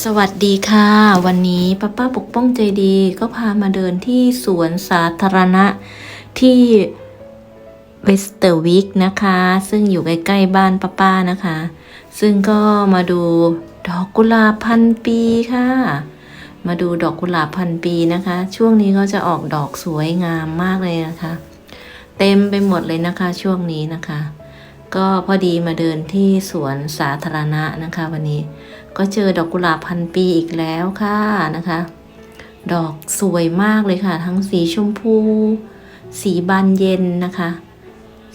สวัสดีค่ะ วันนี้ป้าป้าปกป้องใจดีก็พามาเดินที่สวนสาธารณะที่เวสเตอร์วิกนะคะ ซึ่งอยู่ใกล้ๆบ้านป้าป้านะคะ ซึ่งก็มาดูดอกกุหลาบพันปีค่ะ มาดูดอกกุหลาบพันปีนะคะ ช่วงนี้ก็จะออกดอกสวยงามมากเลยนะคะ เต็มไปหมดเลยนะคะช่วงนี้นะคะ ก็พอดีมาเดินที่สวนสาธารณะนะคะ วันนี้ ก็เจอดอกกุหลาบพันปีอีกแล้วค่ะนะคะ ดอกสวยมากเลยค่ะ ทั้งสีชมพู สีบานเย็นนะคะ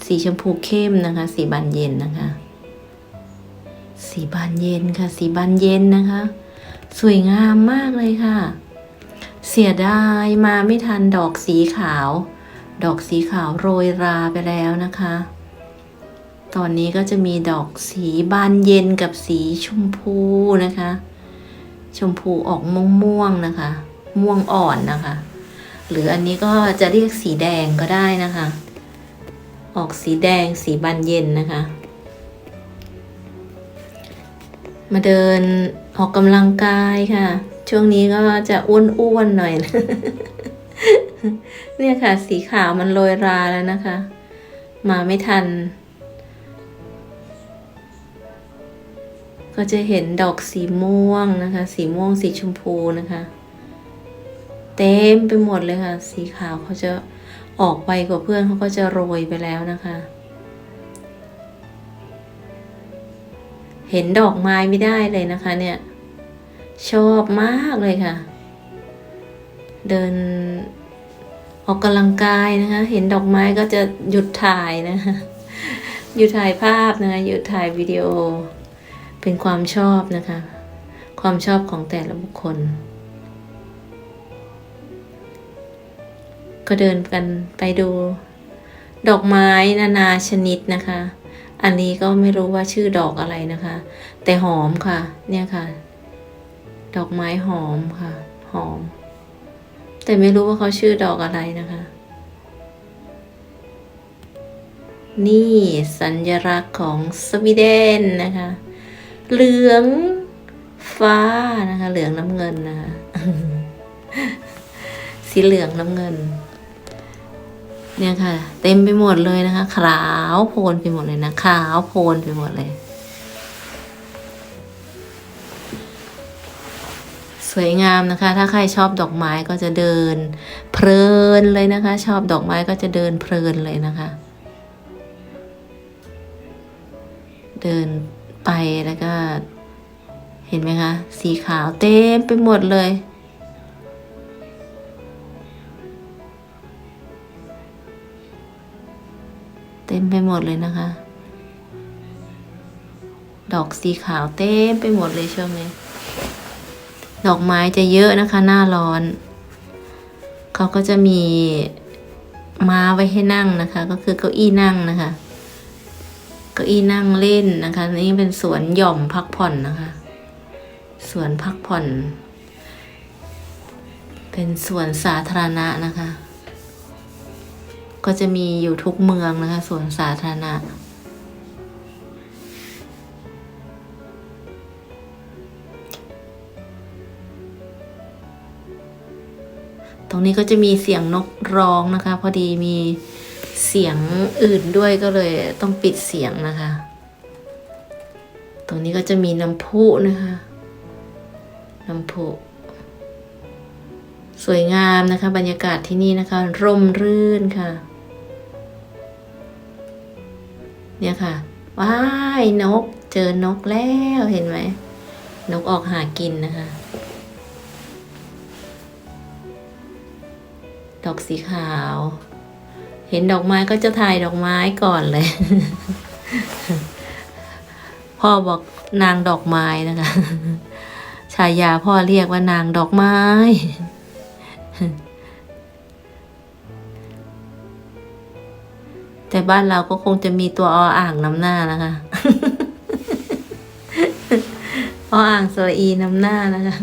สีชมพูเข้มนะคะ สีบานเย็นนะคะ สีบานเย็นค่ะ สีบานเย็นนะคะ สวยงามมากเลยค่ะ เสียดายมาไม่ทันดอกสีขาว ดอกสีขาวโรยราไปแล้วนะคะ ตอนนี้ก็จะมีดอกสีบานเย็นกับสีชมพูนะคะ ชมพูออกม่วงม่วงๆนะคะ ม่วงอ่อนนะคะ หรืออันนี้ก็จะเรียกสีแดงก็ได้นะคะ ออกสีแดงสีบานเย็นนะคะ มาเดินออกกำลังกายค่ะ ช่วงนี้ก็จะอ้วนๆหน่อยนะเนี่ยค่ะ สีขาวมันโรยราแล้วนะคะ มาไม่ทัน ก็จะเห็นดอกสีม่วงนะคะ สีม่วงสีชมพูนะคะ เต็มไปหมดเลยค่ะ สีขาวเขาจะออกไปกว่าเพื่อนเขาก็จะโรยไปแล้วนะคะ เห็นดอกไม้ไม่ได้เลยนะคะ เนี่ย ชอบมากเลยค่ะ เดินออกกำลังกายนะคะ เห็นดอกไม้ก็จะหยุดถ่ายนะคะ หยุดถ่ายภาพนะคะ หยุดถ่ายวิดีโอ เป็นความชอบนะคะ ความชอบของแต่ละบุคคล ก็เดินกันไปดู ดอกไม้นานาชนิดนะคะ อันนี้ก็ไม่รู้ว่าชื่อดอกอะไรนะคะ แต่หอมค่ะ เนี่ยค่ะ ดอกไม้หอมค่ะ หอม แต่ไม่รู้ว่าเขาชื่อดอกอะไรนะคะนี่สัญลักษณ์ของสวีเดนนะคะ เหลืองฟ้านะคะ เหลืองน้ำเงินนะคะสีเหลืองน้ำเงิน เนี่ยค่ะ เต็มไปหมดเลยนะคะ ขาวโพลนไปหมดเลยนะขาวโพลนไปหมดเลย สวยงามนะคะ ถ้าใครชอบดอกไม้ก็จะเดิน เพลินเลยนะคะ ชอบดอกไม้ก็จะเดินเพลินเลยนะคะ เดิน ไปแล้วก็เห็นไหมคะ สีขาวเต็มไปหมดเลย เต็มไปหมดเลยนะคะ ดอกสีขาวเต็มไปหมดเลยช่วงนี้ ดอกไม้จะเยอะนะคะหน้าร้อน เขาก็จะมีม้าไว้ให้นั่งนะคะ ก็คือเก้าอี้นั่งนะคะ เก้าอี้นั่งเล่นนะคะ นี่เป็นสวนหย่อมพักผ่อนนะคะ สวนพักผ่อน เป็นสวนสาธารณะนะคะ ก็จะมีอยู่ทุกเมืองนะคะสวนสาธารณะตรงนี้ก็จะมีเสียงนกร้องนะคะ พอดีมี เสียงอื่นด้วยก็เลยต้องปิดเสียงนะคะ ตรงนี้ก็จะมีน้ำพุนะคะ น้ำพุสวยงามนะคะ บรรยากาศที่นี่นะคะ ร่มรื่นค่ะ เนี่ยค่ะ ว้ายนก เจอนกแล้วเห็นไหม นกออกหากินนะคะ ดอกสีขาว เห็นดอกไม้ก็จะถ่ายดอกไม้ก่อนเลย พ่อบอกนางดอกไม้นะคะ ฉายาพ่อเรียกว่านางดอกไม้ แต่บ้านเราก็คงจะมีตัวออ่างน้ำหน้านะคะออ่างสระอีน้ำหน้านะคะ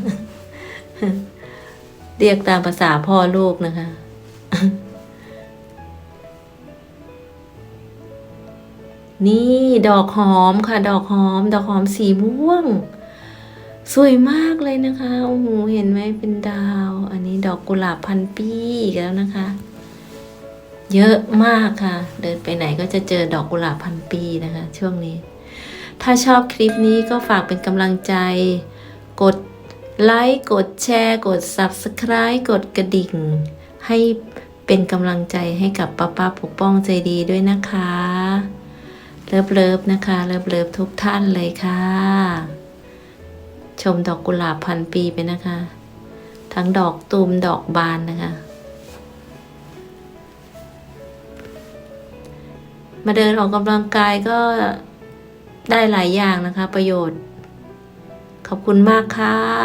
เรียกตามภาษาพ่อลูกนะคะ นี่ดอกหอมค่ะ ดอกหอม ดอกหอมสีม่วง สวยมากเลยนะคะโอ้โหเห็นไหมเป็นดาว อันนี้ดอกกุหลาบพันปีอีกแล้วนะคะ เยอะมากค่ะ เดินไปไหนก็จะเจอดอกกุหลาบพันปีนะคะ ช่วงนี้ ถ้าชอบคลิปนี้ก็ฝากเป็นกำลังใจ กดไลค์กดแชร์ กด Subscribe กดกระดิ่ง ให้เป็นกำลังใจให้กับป้าป้าปกป้องใจดีด้วยนะคะ เลิฟเลิฟนะคะเลิฟเลิฟทุกท่านเลยค่ะ ชมดอกกุหลาบพันปีไปนะคะ ทั้งดอกตูมดอกบานนะคะ มาเดินออกกำลังกายก็ได้หลายอย่างนะคะประโยชน์ ขอบคุณมากค่ะ